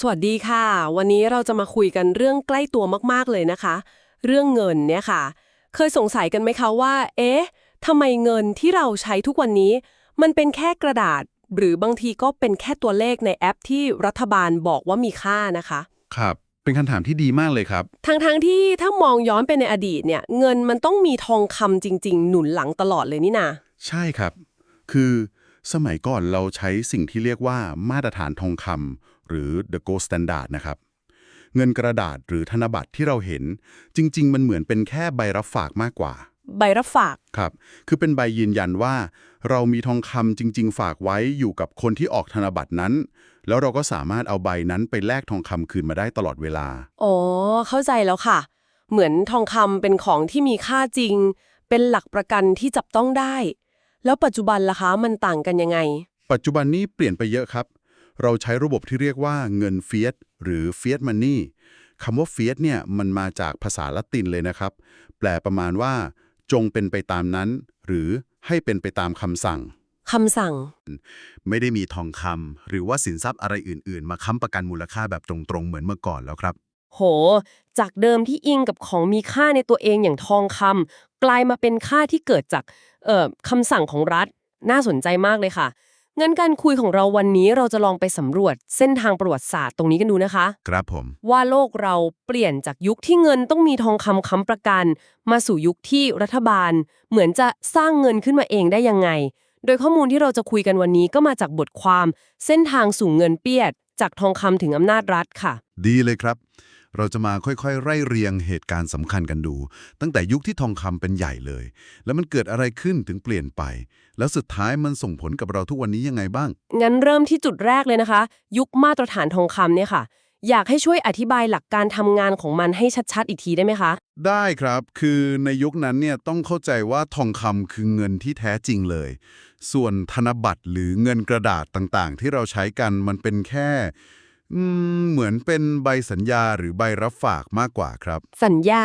สวัสดีค่ะ วันนี้เราจะมาคุยกันเรื่องใกล้ตัวมากๆเลยนะคะ เรื่องเงินเนี่ยค่ะ เคยสงสัยกันไหมคะว่า เอ๊ะทำไมเงินที่เราใช้ทุกวันนี้ มันเป็นแค่กระดาษ หรือบางทีก็เป็นแค่ตัวเลขในแอปที่รัฐบาลบอกว่ามีค่านะคะ ครับ เป็นคำถามที่ดีมากเลยครับ ทั้งๆที่ถ้ามองย้อนไปในอดีตเนี่ย เงินมันต้องมีทองคำจริง ๆ หนุนหลังตลอดเลยนี่นาใช่ครับ คือสมัยก่อนเราใช้สิ่งที่เรียกว่ามาตรฐานทองคำ หรือ the gold standard นะครับ เงินกระดาษหรือธนบัตรที่เราเห็น จริง ๆ มันเหมือนเป็นแค่ใบรับฝากมากกว่า ใบรับฝาก ครับ คือเป็นใบยืนยันว่า เรามีทองคำจริง ๆ ฝากไว้อยู่กับคนที่ออกธนบัตรนั้น แล้วเราก็สามารถเอาใบนั้นไปแลกทองคำคืนมาได้ตลอดเวลา อ๋อ เข้าใจแล้วค่ะ เหมือนทองคำเป็นของที่มีค่าจริง เป็นหลักประกันที่จับต้องได้ แล้วปัจจุบันล่ะคะมันต่างกันยังไง ปัจจุบันนี้เปลี่ยนไปเยอะครับ เราใช้ระบบที่เรียกว่าเงินเฟียสหรือเฟียสมันนี่คำว่าเฟียสเนี่ยมันมาจากภาษาละตินเลยนะครับ แปลประมาณว่า จงเป็นไปตามนั้น หรือให้เป็นไปตามคำสั่งคำสั่ง ไม่ได้มีทองคำหรือว่าสินทรัพย์อะไรอื่น ๆ มาค้ำประกันมูลค่าแบบตรงๆ เหมือนเมื่อก่อนแล้วครับ โห จากเดิมที่อิงกับของมีค่าในตัวเองอย่างทองคำกลายมาเป็นค่าที่เกิดจากเอ่อคำสั่งของรัฐ น่าสนใจมากเลยค่ะ งั้นการคุยของเราวันนี้เราจะลองไปสำรวจเส้นทางประวัติศาสตร์ตรงนี้กันดูนะคะ ครับผม ว่าโลกเราเปลี่ยนจากยุคที่เงินต้องมีทองคำค้ำประกัน มาสู่ยุคที่รัฐบาล เหมือนจะสร้างเงินขึ้นมาเองได้ยังไง โดยข้อมูลที่เราจะคุยกันวันนี้ก็มาจากบทความ เส้นทางสู่เงินเปียด จากทองคำถึงอำนาจรัฐค่ะ ดีเลยครับ เราจะมาค่อยๆ ไล่เรียงเหตุการณ์สำคัญกันดู ตั้งแต่ยุคที่ทองคำเป็นใหญ่เลย แล้วมันเกิดอะไรขึ้นถึงเปลี่ยนไป แล้วสุดท้ายมันส่งผลกับเราทุกวันนี้ยังไงบ้าง งั้นเริ่มที่จุดแรกเลยนะคะ ยุคมาตรฐานทองคำเนี่ยค่ะ อยากให้ช่วยอธิบายหลักการทำงานของมันให้ชัดๆ อีกทีได้ไหมคะ ได้ครับ คือในยุคนั้นเนี่ยต้องเข้าใจว่าทองคำคือเงินที่แท้จริงเลย ส่วนธนบัตรหรือเงินกระดาษต่างๆ ที่เราใช้กันมันเป็นแค่อืมเหมือนเป็นใบสัญญาหรือใบรับฝากมากกว่าครับ สัญญา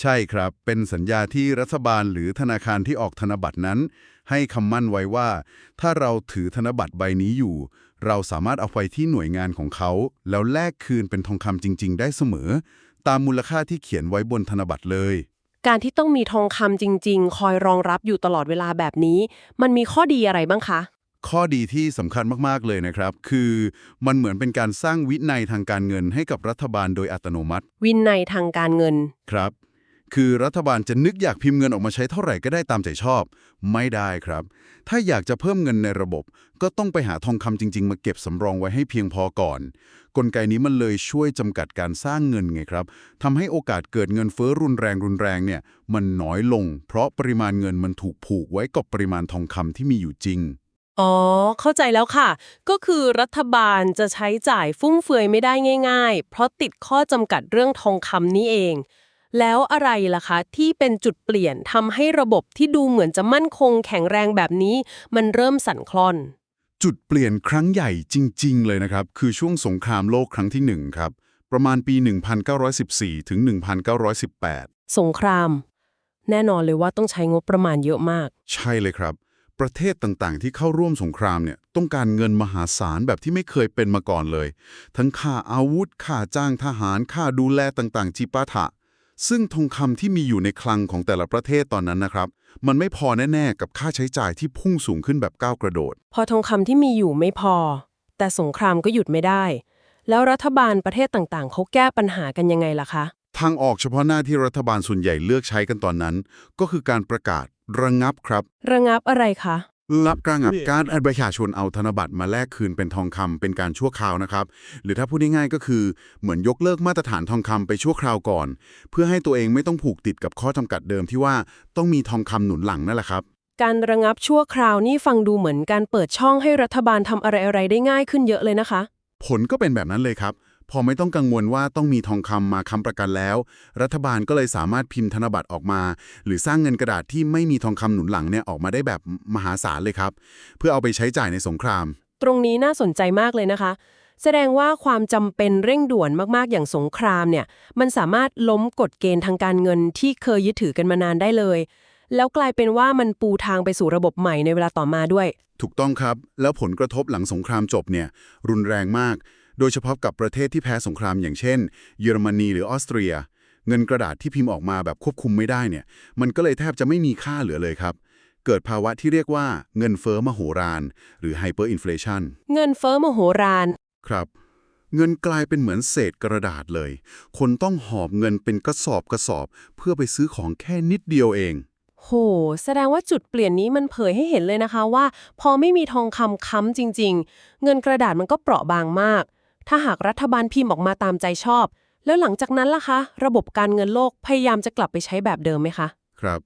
ใช่ครับ เป็นสัญญาที่รัฐบาลหรือธนาคารที่ออกธนบัตรนั้น ให้คำมั่นไว้ว่า ถ้าเราถือธนบัตรใบนี้อยู่ เราสามารถเอาไปที่หน่วยงานของเขา แล้วแลกคืนเป็นทองคำจริง ๆ ได้เสมอ ตามมูลค่าที่เขียนไว้บนธนบัตรเลย การที่ต้องมีทองคำจริง ๆ คอยรองรับอยู่ตลอดเวลาแบบนี้ มันมีข้อดีอะไรบ้างคะ ข้อดีที่สำคัญมากๆเลยนะครับ คือมันเหมือนเป็นการสร้างวินัยทางการเงินให้กับรัฐบาลโดยอัตโนมัติ วินัยทางการเงิน ครับ คือรัฐบาลจะนึกอยากพิมพ์เงินออกมาใช้เท่าไหร่ก็ได้ตามใจชอบ ไม่ได้ครับ ถ้าอยากจะเพิ่มเงินในระบบ ก็ต้องไปหาทองคำจริง ๆ มาเก็บสำรองไว้ให้เพียงพอก่อน กลไกนี้มันเลยช่วยจำกัดการสร้างเงินไงครับทำให้โอกาสเกิดเงินเฟ้อรุนแรงรุนแรงเนี่ยมันน้อยลง เพราะปริมาณเงินมันถูกผูกไว้กับปริมาณทองคำที่มีอยู่จริงอ๋อ เข้าใจแล้วค่ะ ก็คือรัฐบาลจะใช้จ่ายฟุ่มเฟือยไม่ได้ง่าย ๆ เพราะติดข้อจำกัดเรื่องทองคำนี้เอง แล้วอะไรล่ะคะ ที่เป็นจุดเปลี่ยนทำให้ระบบที่ดูเหมือนจะมั่นคงแข็งแรงแบบนี้ มันเริ่มสั่นคลอน จุดเปลี่ยนครั้งใหญ่จริง ๆ เลยนะครับ คือช่วงสงครามโลกครั้งที่หนึ่งครับ ประมาณปี 1914 ถึง 1918 สงคราม แน่นอนเลยว่าต้องใช้งบประมาณเยอะมาก ใช่เลยครับ ประเทศต่างๆ ที่เข้าร่วมสงครามเนี่ยต้องการเงินมหาศาลแบบที่ไม่เคยเป็นมาก่อนเลย ทั้งค่าอาวุธค่าจ้างทหารค่าดูแลต่างๆจิปาถะ ซึ่งทองคำที่มีอยู่ในคลังของแต่ละประเทศตอนนั้นนะครับ มันไม่พอแน่ ๆ กับค่าใช้จ่ายที่พุ่งสูงขึ้นแบบก้าวกระโดด พอทองคำที่มีอยู่ไม่พอ แต่สงครามก็หยุดไม่ได้ แล้วรัฐบาลประเทศต่างๆ เขาแก้ปัญหากันยังไงล่ะคะ ทางออกเฉพาะหน้าที่รัฐบาลส่วนใหญ่เลือกใช้กันตอนนั้น ก็คือการประกาศระงับครับ ระงับอะไรคะ รับระงับการให้ประชาชนเอาธนบัตรมาแลกคืนเป็นทองคำเป็นการชั่วคราวนะครับ หรือถ้าพูดง่ายๆก็คือเหมือนยกเลิกมาตรฐานทองคำไปชั่วคราวก่อน เพื่อให้ตัวเองไม่ต้องผูกติดกับข้อจำกัดเดิมที่ว่าต้องมีทองคำหนุนหลังนั่นแหละครับ การระงับชั่วคราวนี่ฟังดูเหมือนการเปิดช่องให้รัฐบาลทำอะไรๆได้ง่ายขึ้นเยอะเลยนะคะ ผลก็เป็นแบบนั้นเลยครับ พอไม่ต้องกังวลว่าต้องมีทองคำมาค้ำประกันแล้ว รัฐบาลก็เลยสามารถพิมพ์ธนบัตรออกมา หรือสร้างเงินกระดาษที่ไม่มีทองคำหนุนหลังเนี่ยออกมาได้แบบมหาศาลเลยครับ เพื่อเอาไปใช้จ่ายในสงคราม ตรงนี้น่าสนใจมากเลยนะคะ แสดงว่าความจำเป็นเร่งด่วนมากๆอย่างสงครามเนี่ย มันสามารถล้มกฎเกณฑ์ทางการเงินที่เคยยึดถือกันมานานได้เลย แล้วกลายเป็นว่ามันปูทางไปสู่ระบบใหม่ในเวลาต่อมาด้วย ถูกต้องครับ แล้วผลกระทบหลังสงครามจบเนี่ยรุนแรงมาก โดยเฉพาะกับประเทศที่แพ้สงครามอย่างเช่น เยอรมนีหรือออสเตรีย เงินกระดาษที่พิมพ์ออกมาแบบควบคุมไม่ได้เนี่ย มันก็เลยแทบจะไม่มีค่าเหลือเลยครับ เกิดภาวะที่เรียกว่าเงินเฟ้อมโหฬารหรือ hyperinflation เงินเฟ้อมโหฬารครับ เงินกลายเป็นเหมือนเศษกระดาษเลย คนต้องหอบเงินเป็นกระสอบกระสอบ เพื่อไปซื้อของแค่นิดเดียวเองโห แสดงว่าจุดเปลี่ยนนี้มันเผยให้เห็นเลยนะคะว่า พอไม่มีทองคำค้ำจริง ๆ เงินกระดาษมันก็เปราะบางมาก ถ้าหากรัฐบาลพิมพ์ออกมาตามใจชอบ แล้วหลังจากนั้นล่ะคะ ระบบการเงินโลกพยายามจะกลับไปใช้แบบเดิมไหมคะ ครับ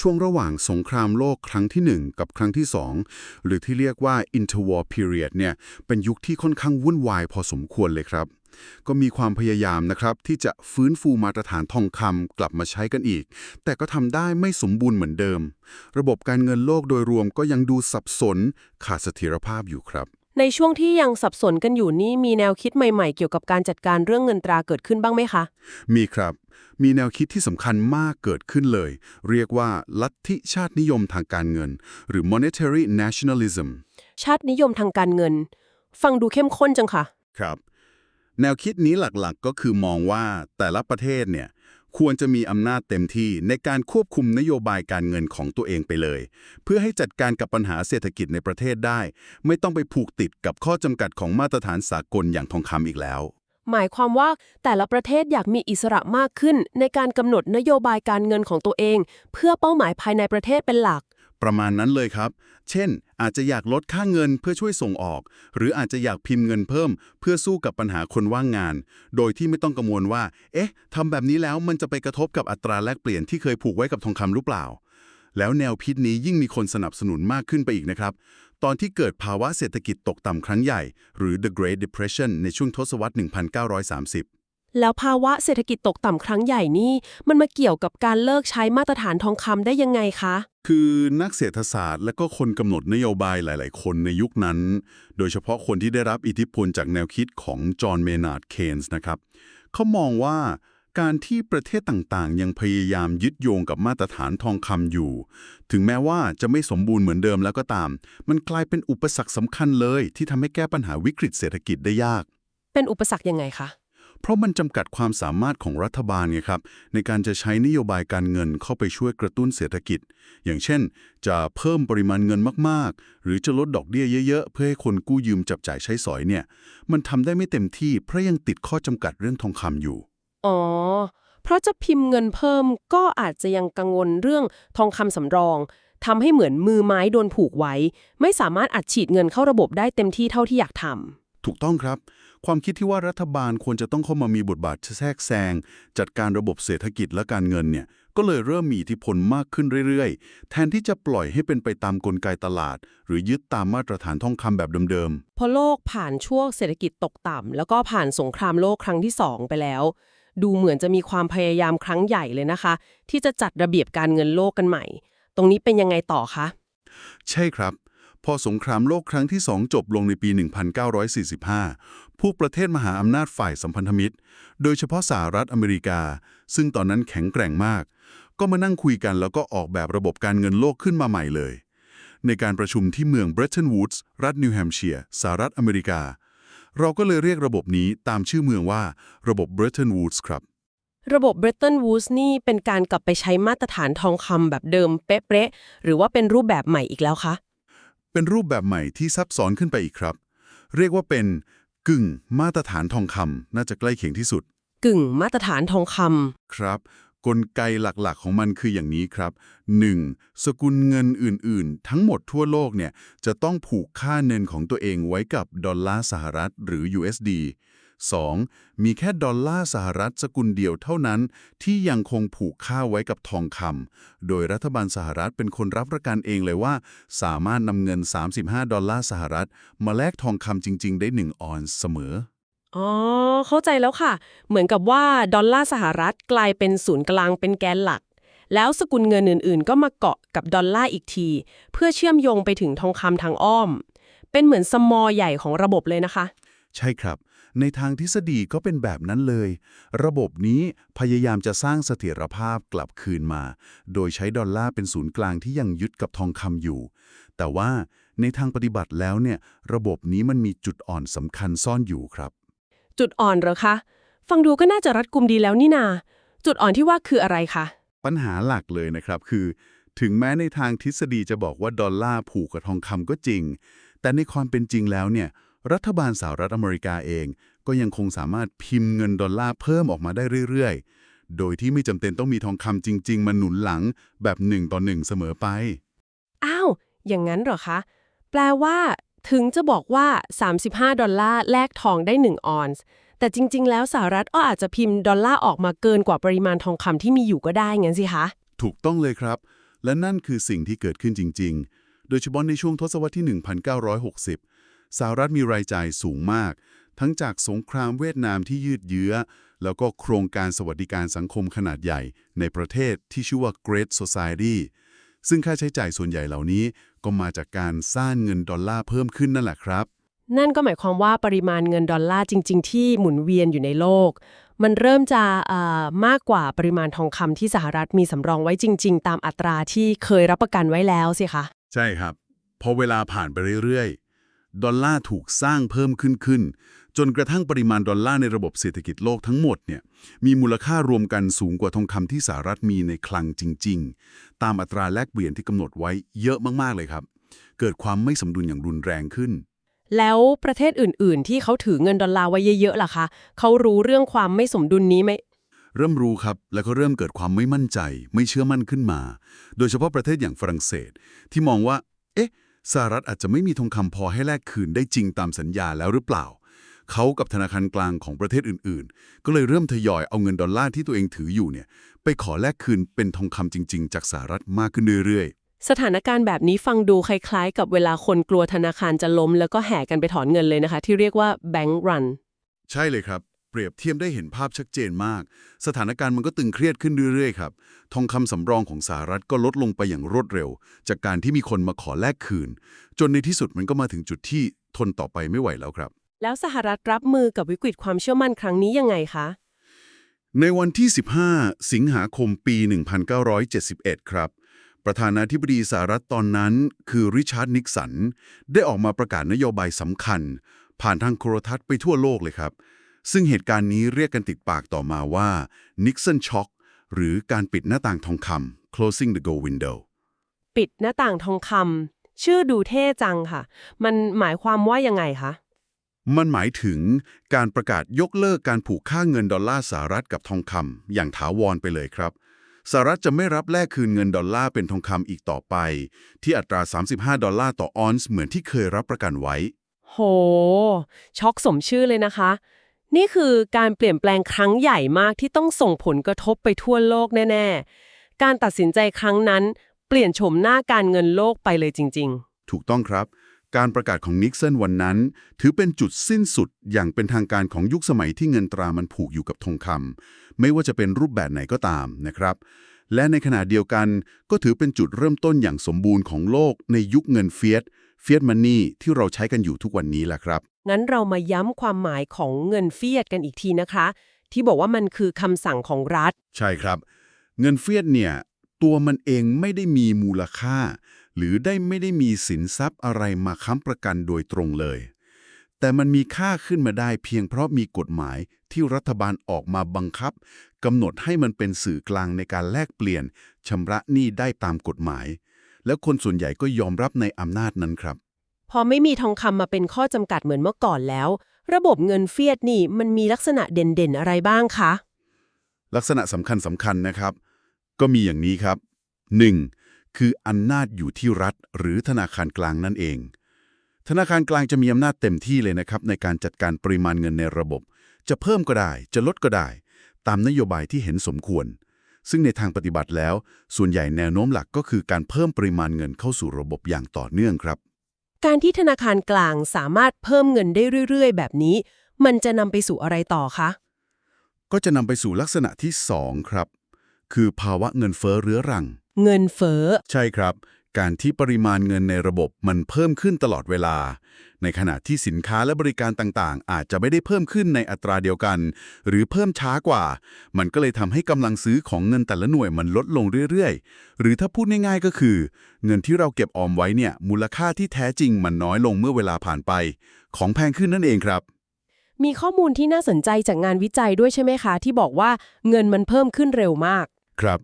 ช่วงระหว่างสงครามโลกครั้งที่ 1 กับครั้งที่ 2 หรือที่เรียกว่า interwar period เนี่ยเป็นยุคที่ค่อนข้างวุ่นวายพอสมควรเลยครับ ก็มีความพยายามนะครับ ที่จะฟื้นฟูมาตรฐานทองคำกลับมาใช้กันอีก แต่ก็ทำได้ไม่สมบูรณ์เหมือนเดิม ระบบการเงินโลกโดยรวมก็ยังดูสับสนขาดเสถียรภาพอยู่ครับ ในช่วงที่ยังสับสนกันอยู่นี่มีแนวคิดใหม่ๆ เกี่ยวกับการจัดการเรื่องเงินตราเกิดขึ้นบ้างไหมคะ มีครับ มีแนวคิดที่สำคัญมากเกิดขึ้นเลย เรียกว่าลัทธิชาตินิยมทางการเงิน หรือ monetary nationalism ชาตินิยมทางการเงิน ฟังดูเข้มข้นจังค่ะ ครับ แนวคิดนี้หลักๆก็คือมองว่าแต่ละประเทศเนี่ย ควรจะมีอำนาจเต็มที่ในการควบคุมนโยบายการเงินของตัวเองไปเลย เพื่อให้จัดการกับปัญหาเศรษฐกิจในประเทศได้ ไม่ต้องไปผูกติดกับข้อจำกัดของมาตรฐานสากลอย่างทองคำอีกแล้ว หมายความว่าแต่ละประเทศอยากมีอิสระมากขึ้นในการกำหนดนโยบายการเงินของตัวเอง เพื่อเป้าหมายภายในประเทศเป็นหลัก ประมาณนั้นเลยครับ เช่น อาจจะอยากลดค่าเงินเพื่อช่วยส่งออก หรืออาจจะอยากพิมพ์เงินเพิ่ม เพื่อสู้กับปัญหาคนว่างงาน โดยที่ไม่ต้องกังวลว่า เอ๊ะทำแบบนี้แล้วมันจะไปกระทบกับอัตราแลกเปลี่ยนที่เคยผูกไว้กับทองคำหรือเปล่า แล้วแนวพิษนี้ยิ่งมีคนสนับสนุนมากขึ้นไปอีกนะครับ ตอนที่เกิดภาวะเศรษฐกิจตกต่ำครั้งใหญ่ หรือ the Great Depression ในช่วงทศวรรษ 1930 แล้วภาวะเศรษฐกิจตกต่ำครั้งใหญ่นี่มันมาเกี่ยวกับการเลิกใช้มาตรฐานทองคำได้ยังไงคะ คือนักเศรษฐศาสตร์และก็คนกำหนดนโยบายหลาย ๆ คนในยุคนั้น โดยเฉพาะคนที่ได้รับอิทธิพลจากแนวคิดของจอห์นเมนาร์ดเคนส์นะครับ เขามองว่าการที่ประเทศต่างๆ ยังพยายามยึดโยงกับมาตรฐานทองคำอยู่ ถึงแม้ว่าจะไม่สมบูรณ์เหมือนเดิมแล้วก็ตาม มันกลายเป็นอุปสรรคสำคัญเลย ที่ทำให้แก้ปัญหาวิกฤตเศรษฐกิจได้ยาก เป็นอุปสรรคยังไงคะ เพราะมันจำกัดความสามารถของรัฐบาลไงครับ ในการจะใช้นโยบายการเงินเข้าไปช่วยกระตุ้นเศรษฐกิจ อย่างเช่น จะเพิ่มปริมาณเงินมากๆ หรือจะลดดอกเบี้ยเยอะๆ เพื่อให้คนกู้ยืมจับจ่ายใช้สอยเนี่ย มันทำได้ไม่เต็มที่เพราะยังติดข้อจำกัดเรื่องทองคำอยู่ อ๋อ เพราะจะพิมพ์เงินเพิ่มก็อาจจะยังกังวลเรื่องทองคำสำรองทำให้เหมือนมือไม้โดนผูกไว้ ไม่สามารถอัดฉีดเงินเข้าระบบได้เต็มที่เท่าที่อยากทำถูกต้องครับ ความคิดที่ว่ารัฐบาลควรจะต้องเข้ามามีบทบาทแทรกแซง จัดการระบบเศรษฐกิจและการเงินเนี่ยก็เลยเริ่มมีอิทธิพลมากขึ้นเรื่อยๆ แทนที่จะปล่อยให้เป็นไปตามกลไกตลาด หรือยึดตามมาตรฐานทองคำแบบเดิมพอโลกผ่านช่วงเศรษฐกิจตกต่ำแล้วก็ผ่านสงครามโลกครั้งที่ 2 ไปแล้ว ดูเหมือนจะมีความพยายามครั้งใหญ่เลยนะคะ ที่จะจัดระเบียบการเงินโลกกันใหม่ ตรงนี้เป็นยังไงต่อคะๆใช่ครับ พอสงครามโลกครั้งที่2จบลงในปี 1945ผู้ประเทศมหาอำนาจฝ่ายสัมพันธมิตร โดยเฉพาะสหรัฐอเมริกา ซึ่งตอนนั้นแข็งแกร่งมาก ก็มานั่งคุยกันแล้วก็ออกแบบระบบการเงินโลกขึ้นมาใหม่เลย ในการประชุมที่เมืองเบรตันวูดส์รัฐนิวแฮมเชียร์สหรัฐอเมริกา เราก็เลยเรียกระบบนี้ตามชื่อเมืองว่าระบบเบรตันวูดส์ครับระบบ Bretton Woods นี่เป็นการกลับไปใช้มาตรฐานทองคำแบบเดิมเป๊ะๆหรือว่าเป็นรูปแบบใหม่อีกแล้วคะ เป็นรูปแบบใหม่ที่ซับซ้อนขึ้นไปอีกครับ เรียกว่าเป็นกึ่งมาตรฐานทองคำน่าจะใกล้เคียงที่สุด กึ่งมาตรฐานทองคครับ กลไกหลักๆของมันคืออย่างนี้ครับ 1. สกุลเงินอื่นๆ ทั้งหมดทั่วโลกเนี่ยจะต้องผูกค่าเงินของตัวเองไว้กับดอลลาร์สหรัฐหรือ USD 2. มีแค่ดอลลาร์สหรัฐสกุลเดียวเท่านั้น ที่ยังคงผูกค่าไว้กับทองคำโดยรัฐบาลสหรัฐเป็นคนรับประกันเองเลยว่า สามารถนำเงิน 35 ดอลลาร์สหรัฐ มาแลกทองคำจริง ๆ ได้ 1 ออนซ์เสมอำอ๋อ เข้าใจแล้วค่ะ เหมือนกับว่าดอลลาร์สหรัฐกลายเป็นศูนย์กลางเป็นแกนหลัก แล้วสกุลเงินอื่นๆ ก็มาเกาะกับดอลลาร์อีกที เพื่อเชื่อมโยงไปถึงทองคำทางอ้อม เป็นเหมือนสมอใหญ่ของระบบเลยนะคะ ใช่ครับ ในทางทฤษฎีก็เป็นแบบนั้นเลย ระบบนี้พยายามจะสร้างเสถียรภาพกลับคืนมา โดยใช้ดอลลาร์เป็นศูนย์กลางที่ยังยึดกับทองคำอยู่ แต่ว่าในทางปฏิบัติแล้วเนี่ย ระบบนี้มันมีจุดอ่อนสำคัญซ่อนอยู่ครับ จุดอ่อนเหรอคะ ฟังดูก็น่าจะรัดกุมดีแล้วนี่นา จุดอ่อนที่ว่าคืออะไรคะ ปัญหาหลักเลยนะครับคือ ถึงแม้ในทางทฤษฎีจะบอกว่าดอลลาร์ผูกกับทองคำก็จริง แต่ในความเป็นจริงแล้วเนี่ย รัฐบาลสหรัฐอเมริกาเอง ก็ยังคงสามารถพิมพ์เงินดอลลาร์เพิ่มออกมาได้เรื่อยๆ โดยที่ไม่จำเป็นต้องมีทองคำจริง ๆมาหนุนหลังแบบหนึ่งต่อหนึ่งเสมอไป อ้าว อย่างนั้นเหรอคะ แปลว่าถึงจะบอกว่า 35 ดอลลาร์แลกทองได้ 1 ออนซ์ แต่จริง ๆ แล้วสหรัฐก็อาจจะพิมพ์ดอลลาร์ออกมาเกินกว่าปริมาณทองคำที่มีอยู่ก็ได้งั้นสิคะ ถูกต้องเลยครับ และนั่นคือสิ่งที่เกิดขึ้นจริง ๆ โดยเฉพาะในช่วงทศวรรษที่ 1960 สหรัฐมีรายจ่ายสูงมาก ทั้งจากสงครามเวียดนามที่ยืดเยื้อ แล้วก็โครงการสวัสดิการสังคมขนาดใหญ่ในประเทศที่ชื่อว่า Great Society ซึ่งค่าใช้จ่ายส่วนใหญ่เหล่านี้ก็มาจากการสร้างเงินดอลลาร์เพิ่มขึ้นนั่นแหละครับ นั่นก็หมายความว่าปริมาณเงินดอลลาร์จริง ๆ ที่หมุนเวียนอยู่ในโลก มันเริ่มจะเอ่อมากกว่าปริมาณทองคำที่สหรัฐมีสำรองไว้จริง ๆ ตามอัตราที่เคยรับประกันไว้แล้วสิคะ ใช่ครับ พอเวลาผ่านไปเรื่อยๆ ดอลลาร์ถูกสร้างเพิ่มขึ้นขึ้น จนกระทั่งปริมาณดอลลาร์ในระบบเศรษฐกิจโลกทั้งหมดเนี่ยมีมูลค่ารวมกันสูงกว่าทองคำที่สหรัฐมีในคลังจริง ๆ ตามอัตราแลกเปลี่ยนที่กำหนดไว้เยอะมากๆเลยครับ เกิดความไม่สมดุลอย่างรุนแรงขึ้น แล้วประเทศอื่น ๆ ที่เขาถือเงินดอลลาร์ไว้เยอะๆล่ะคะเขารู้เรื่องความไม่สมดุลนี้ไหมเริ่มรู้ครับ แล้วก็เริ่มเกิดความไม่มั่นใจ ไม่เชื่อมั่นขึ้นมา โดยเฉพาะประเทศอย่างฝรั่งเศส ที่มองว่า เอ๊ะ สหรัฐอาจจะไม่มีทองคำพอให้แลกคืนได้จริงตามสัญญาแล้วหรือเปล่า เขากับธนาคารกลางของประเทศอื่นๆ ก็เลยเริ่มทยอยเอาเงินดอลลาร์ที่ตัวเองถืออยู่เนี่ยไปขอแลกคืนเป็นทองคำจริง ๆ จากสหรัฐมากขึ้นเรื่อยสถานการณ์แบบนี้ฟังดูคล้ายๆ กับเวลาคนกลัวธนาคารจะล้ม แล้วก็แห่กันไปถอนเงินเลยนะคะ ที่เรียกว่า bank run ๆใช่เลยครับ เปรียบเทียบได้เห็นภาพชัดเจนมาก สถานการณ์มันก็ตึงเครียดขึ้นเรื่อยๆครับ ทองคำสำรองของสหรัฐก็ลดลงไปอย่างรวดเร็ว จากการที่มีคนมาขอแลกคืน จนในที่สุดมันก็มาถึงจุดที่ทนต่อไปไม่ไหวแล้วครับ แล้วสหรัฐรับมือกับวิกฤตความเชื่อมั่นครั้งนี้ยังไงคะ ในวันที่ 15 สิงหาคมปี 1971 ครับ ประธานาธิบดีสหรัฐตอนนั้น คือริชาร์ดนิกสันได้ออกมาประกาศนโยบายสำคัญ ผ่านทางโทรทัศน์ไปทั่วโลกเลยครับ ซึ่งเหตุการณ์นี้เรียกกันติดปากต่อมาว่านิกสันช็อคหรือการปิดหน้าต่างทองคำ closing the go window ปิดหน้าต่างทองคำชื่อดูเท่จังค่ะ มันหมายความว่ายังไงคะ มันหมายถึงการประกาศยกเลิกการผูกค่าเงินดอลลาร์สหรัฐกับทองคำอย่างถาวรไปเลยครับสหรัฐจะไม่รับแลกคืนเงินดอลลาร์เป็นทองคำอีกต่อไป ที่อัตรา 35 ดอลลาร์ต่อออนซ์เหมือนที่เคยรับประกันไว้ โห ช็อกสมชื่อเลยนะคะ นี่คือการเปลี่ยนแปลงครั้งใหญ่มากที่ต้องส่งผลกระทบไปทั่วโลกแน่ ๆ การตัดสินใจครั้งนั้น เปลี่ยนโฉมหน้าการเงินโลกไปเลยจริง ๆ ถูกต้องครับ การประกาศของนิกสันวันนั้น ถือเป็นจุดสิ้นสุดอย่างเป็นทางการของยุคสมัยที่เงินตรามันผูกอยู่กับทองคำไม่ว่าจะเป็นรูปแบบไหนก็ตามนะครับ และในขณะเดียวกันก็ถือเป็นจุดเริ่มต้นอย่างสมบูรณ์ของโลกในยุคเงินเฟียสเฟียสมันนี่ที่เราใช้กันอยู่ทุกวันนี้แหละครับ งั้นเรามาย้ำความหมายของเงินเฟียดกันอีกทีนะคะ ที่บอกว่ามันคือคำสั่งของรัฐ ใช่ครับ เงินเฟียสเนี่ย ตัวมันเองไม่ได้มีมูลค่า หรือได้ไม่ได้มีสินทรัพย์อะไรมาค้ำประกันโดยตรงเลย แต่มันมีค่าขึ้นมาได้เพียงเพราะมีกฎหมายที่รัฐบาลออกมาบังคับกำหนดให้มันเป็นสื่อกลางในการแลกเปลี่ยนชำระหนี้ได้ตามกฎหมาย แล้วคนส่วนใหญ่ก็ยอมรับในอำนาจนั้นครับ พอไม่มีทองคำมาเป็นข้อจำกัดเหมือนเมื่อก่อนแล้ว ระบบเงินเฟียดนี่มันมีลักษณะเด่นๆอะไรบ้างคะ ลักษณะสำคัญสำคัญนะครับ ก็มีอย่างนี้ครับ 1. คืออำนาจอยู่ที่รัฐหรือธนาคารกลางนั่นเอง ธนาคารกลางจะมีอำนาจเต็มที่เลยนะครับ ในการจัดการปริมาณเงินในระบบ จะเพิ่มก็ได้ จะลดก็ได้ ตามนโยบายที่เห็นสมควร ซึ่งในทางปฏิบัติแล้ว ส่วนใหญ่แนวโน้มหลักก็คือการเพิ่มปริมาณเงินเข้าสู่ระบบอย่างต่อเนื่องครับ การที่ธนาคารกลางสามารถเพิ่มเงินได้เรื่อยๆ แบบนี้ มันจะนำไปสู่อะไรต่อคะ ก็จะนำไปสู่ลักษณะที่ 2 ครับ คือภาวะเงินเฟ้อเรื้อรัง เงินเฟ้อ ใช่ครับ การที่ปริมาณเงินในระบบมันเพิ่มขึ้นตลอดเวลา ในขณะที่สินค้าและบริการต่างๆ อาจจะไม่ได้เพิ่มขึ้นในอัตราเดียวกัน หรือเพิ่มช้ากว่า มันก็เลยทำให้กำลังซื้อของเงินแต่ละหน่วยมันลดลงเรื่อยๆ หรือถ้าพูดง่ายๆก็คือ เงินที่เราเก็บออมไว้เนี่ยมูลค่าที่แท้จริงมันน้อยลงเมื่อเวลาผ่านไป ของแพงขึ้นนั่นเองครับมีข้อมูลที่น่าสนใจจากงานวิจัยด้วยใช่ไหมคะ ที่บอกว่าเงินมันเพิ่มขึ้นเร็วมาก ครับ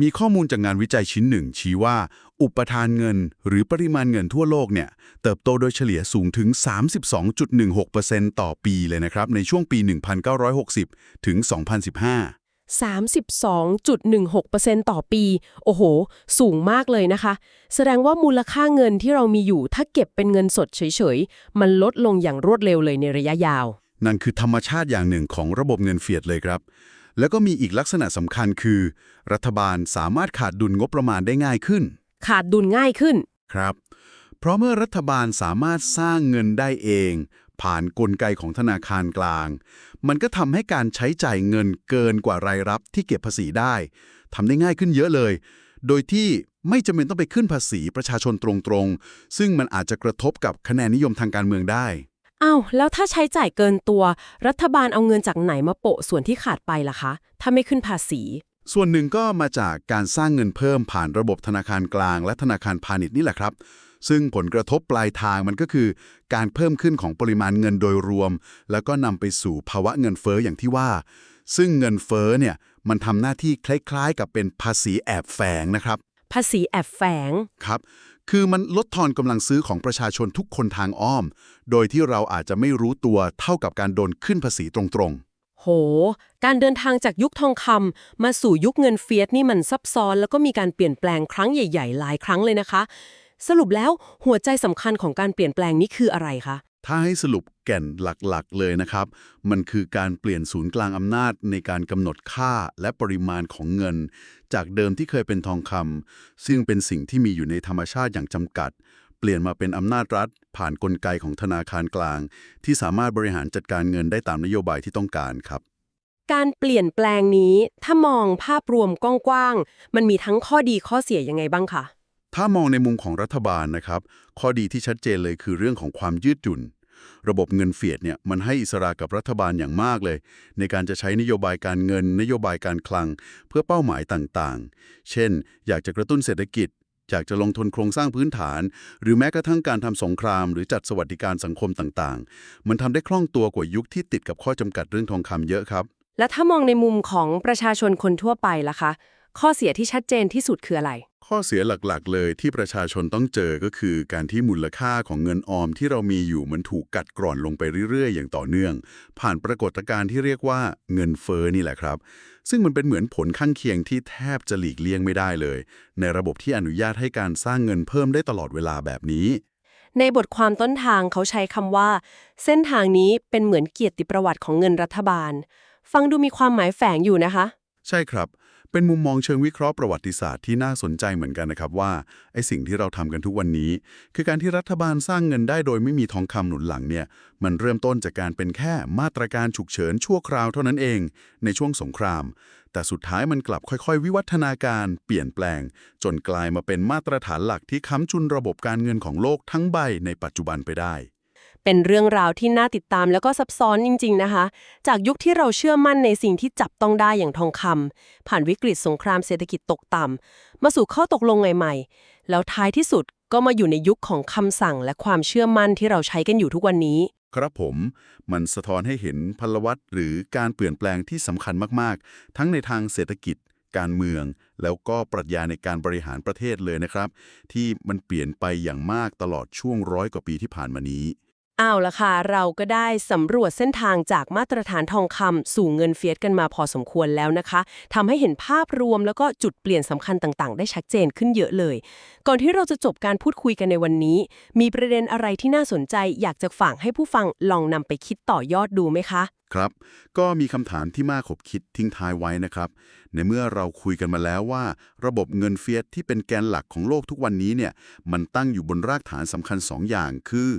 มีข้อมูลจากงานวิจัยชิ้นหนึ่ง ชี้ว่า อุปทานเงิน หรือปริมาณเงินทั่วโลกเนี่ย เติบโตโดยเฉลี่ยสูงถึง 32.16%ต่อปีเลยนะครับ ในช่วงปี 1960 ถึง 2015 32.16%ต่อปี โอ้โห สูงมากเลยนะคะ แสดงว่ามูลค่าเงินที่เรามีอยู่ ถ้าเก็บเป็นเงินสดเฉยๆ มันลดลงอย่างรวดเร็วเลยในระยะยาว นั่นคือธรรมชาติอย่างหนึ่งของระบบเงินเฟียดเลยครับ แล้วก็มีอีกลักษณะสำคัญคือ รัฐบาลสามารถขาดดุลงบประมาณได้ง่ายขึ้น ขาดดุลง่ายขึ้น ครับ เพราะเมื่อรัฐบาลสามารถสร้างเงินได้เอง ผ่านกลไกของธนาคารกลาง มันก็ทำให้การใช้จ่ายเงินเกินกว่ารายรับที่เก็บภาษีได้ทำได้ง่ายขึ้นเยอะเลย โดยที่ไม่จำเป็นต้องไปขึ้นภาษีประชาชนตรงๆ ซึ่งมันอาจจะกระทบกับคะแนนนิยมทางการเมืองได้ อ้าวแล้วถ้าใช้จ่ายเกินตัว รัฐบาลเอาเงินจากไหนมาโปะส่วนที่ขาดไปล่ะคะ ถ้าไม่ขึ้นภาษี ส่วนหนึ่งก็มาจากการสร้างเงินเพิ่มผ่านระบบธนาคารกลาง และธนาคารพาณิชย์นี่แหละครับ ซึ่งผลกระทบปลายทางมันก็คือ การเพิ่มขึ้นของปริมาณเงินโดยรวม แล้วก็นำไปสู่ภาวะเงินเฟ้ออย่างที่ว่า ซึ่งเงินเฟ้อเนี่ยมันทำหน้าที่คล้ายๆ กับเป็นภาษีแอบแฝงนะครับ ภาษีแอบแฝงครับ คือมันลดทอนกำลังซื้อของประชาชนทุกคนทางอ้อม โดยที่เราอาจจะไม่รู้ตัวเท่ากับการโดนขึ้นภาษีตรงๆ โห การเดินทางจากยุคทองคำมาสู่ยุคเงินเฟียสนี่มันซับซ้อน แล้วก็มีการเปลี่ยนแปลงครั้งใหญ่ ๆ หลายครั้งเลยนะคะ สรุปแล้วหัวใจสำคัญของการเปลี่ยนแปลงนี้คืออะไรคะ ถ้าให้สรุปแก่นหลักๆ เลยนะครับ มันคือการเปลี่ยนศูนย์กลางอำนาจในการกำหนดค่าและปริมาณของเงิน จากเดิมที่เคยเป็นทองคำซึ่งเป็นสิ่งที่มีอยู่ในธรรมชาติอย่างจำกัด เปลี่ยนมาเป็นอำนาจรัฐ ผ่านนกลไกของธนาคารกลาง ที่สามารถบริหารจัดการเงินได้ตามนโยบายที่ต้องการครับการเปลี่ยนแปลงนี้ ถ้ามองภาพรวมกว้างๆ มันมีทั้งข้อดีข้อเสียยังไงบ้างคะ ถ้ามองในมุมของรัฐบาลนะครับ ข้อดีที่ชัดเจนเลยคือเรื่องของความยืดหยุ่น ระบบเงินเฟียดเนี่ยมันให้อิสระกับรัฐบาลอย่างมากเลย ในการจะใช้นโยบายการเงิน นโยบายการคลัง เพื่อเป้าหมายต่างๆ เช่น อยากจะกระตุ้นเศรษฐกิจ อยากจะลงทุนโครงสร้างพื้นฐาน หรือแม้กระทั่งการทำสงคราม หรือจัดสวัสดิการสังคมต่างๆ มันทำได้คล่องตัวกว่ายุคที่ติดกับข้อจำกัดเรื่องทองคำเยอะครับ และถ้ามองในมุมของประชาชนคนทั่วไปล่ะคะ ข้อเสียที่ชัดเจนที่สุดคืออะไร ข้อเสียหลักๆ เลยที่ประชาชนต้องเจอก็คือการที่มูลค่าของเงินออมที่เรามีอยู่มันถูกกัดกร่อนลงไปเรื่อยๆ อย่างต่อเนื่อง ผ่านปรากฏการณ์ที่เรียกว่าเงินเฟ้อนี่แหละครับ ซึ่งมันเป็นเหมือนผลข้างเคียงที่แทบจะหลีกเลี่ยงไม่ได้เลย ในระบบที่อนุญาตให้การสร้างเงินเพิ่มได้ตลอดเวลาแบบนี้ ในบทความต้นทางเขาใช้คำว่า เส้นทางนี้เป็นเหมือนเกียรติประวัติของเงินรัฐบาล ฟังดูมีความหมายแฝงอยู่นะคะ ใช่ครับเเป็นมุมมองเชิงวิเคราะห์ประวัติศาสตร์ที่น่าสนใจเหมือนกันนะครับว่าไอ้สิ่งที่เราทำกันทุกวันนี้ คือการที่รัฐบาลสร้างเงินได้โดยไม่มีทองคำหนุนหลังเนี่ยมันเริ่มต้นจากการเป็นแค่มาตรการฉุกเฉินชั่วคราวเท่านั้นเอง ในช่วงสงคราม แต่สุดท้ายมันกลับค่อยๆ วิวัฒนาการเปลี่ยนแปลง จนกลายมาเป็นมาตรฐานหลักที่ค้ำจุนระบบการเงินของโลกทั้งใบในปัจจุบันไปได้ เป็นเรื่องราวที่น่าติดตามแล้วก็ซับซ้อนจริง ๆ นะคะ จากยุคที่เราเชื่อมั่นในสิ่งที่จับต้องได้อย่างทองคำผ่านวิกฤตสงครามเศรษฐกิจตกต่ำมาสู่ข้อตกลงใหม่ๆ แล้วท้ายที่สุดก็มาอยู่ในยุคของคำสั่งและความเชื่อมั่นที่เราใช้กันอยู่ทุกวันนี้ ครับผมมันสะท้อนให้เห็นพลวัตหรือการเปลี่ยนแปลงที่สำคัญมากๆ ทั้งในทางเศรษฐกิจ การเมือง แล้วก็ปรัชญาในการบริหารประเทศเลยนะครับ ที่มันเปลี่ยนไปอย่างมากตลอดช่วงร้อยกว่าปีที่ผ่านมานี้ เอาละค่ะ เราก็ได้สำรวจเส้นทางจากมาตรฐานทองคำสู่เงินเฟียสกันมาพอสมควรแล้วนะคะทำให้เห็นภาพรวมแล้วก็จุดเปลี่ยนสำคัญต่างๆ ได้ชัดเจนขึ้นเยอะเลย ก่อนที่เราจะจบการพูดคุยกันในวันนี้ มีประเด็นอะไรที่น่าสนใจ อยากจะฝากให้ผู้ฟังลองนำไปคิดต่อยอดดูไหมคะ ครับ ก็มีคำถามที่มาขบคิดทิ้งท้ายไว้นะครับ ในเมื่อเราคุยกันมาแล้วว่า ระบบเงินเฟียสที่เป็นแกนหลักของโลกทุกวันนี้เนี่ยมันตั้งอยู่บนรากฐานสำคัญ2อย่างคือ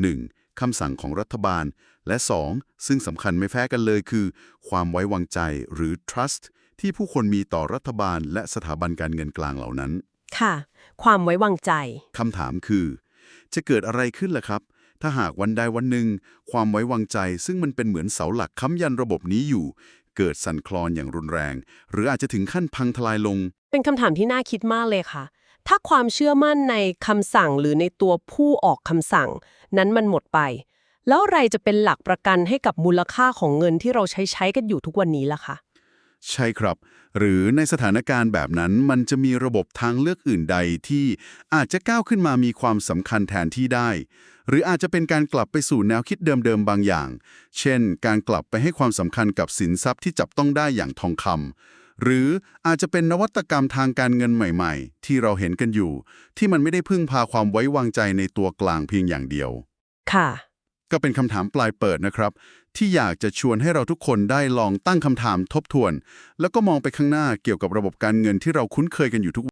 1. คำสั่งของรัฐบาล และ 2. ซึ่งสำคัญไม่แพ้กันเลยคือ ความไว้วางใจหรือ trust ที่ผู้คนมีต่อรัฐบาล และสถาบันการเงินกลางเหล่านั้น ค่ะ ความไว้วางใจ คำถามคือ จะเกิดอะไรขึ้นล่ะครับ ถ้าหากวันใดวันหนึ่ง ความไว้วางใจซึ่งมันเป็นเหมือนเสาหลักค้ำยันระบบนี้อยู่ เกิดสั่นคลอนอย่างรุนแรง หรืออาจจะถึงขั้นพังทลายลง เป็นคำถามที่น่าคิดมากเลยค่ะ ถ้าความเชื่อมั่นในคำสั่งหรือในตัวผู้ออกคำสั่ง นั้นมันหมดไป แล้วอะไรจะเป็นหลักประกันให้กับมูลค่าของเงินที่เราใช้ใช้กันอยู่ทุกวันนี้ล่ะคะ ใช่ครับ หรือในสถานการณ์แบบนั้นมันจะมีระบบทางเลือกอื่นใดที่อาจจะก้าวขึ้นมามีความสำคัญแทนที่ได้ หรืออาจจะเป็นการกลับไปสู่แนวคิดเดิมๆบางอย่าง เช่น การกลับไปให้ความสำคัญกับสินทรัพย์ที่จับต้องได้อย่างทองคำ หรืออาจจะเป็นนวัตกรรมทางการเงินใหม่ๆ ที่เราเห็นกันอยู่ ที่มันไม่ได้พึ่งพาความไว้วางใจในตัวกลางเพียงอย่างเดียว ค่ะ ก็เป็นคำถามปลายเปิดนะครับ ที่อยากจะชวนให้เราทุกคนได้ลองตั้งคำถามทบทวน แล้วก็มองไปข้างหน้าเกี่ยวกับระบบการเงินที่เราคุ้นเคยกันอยู่ทุก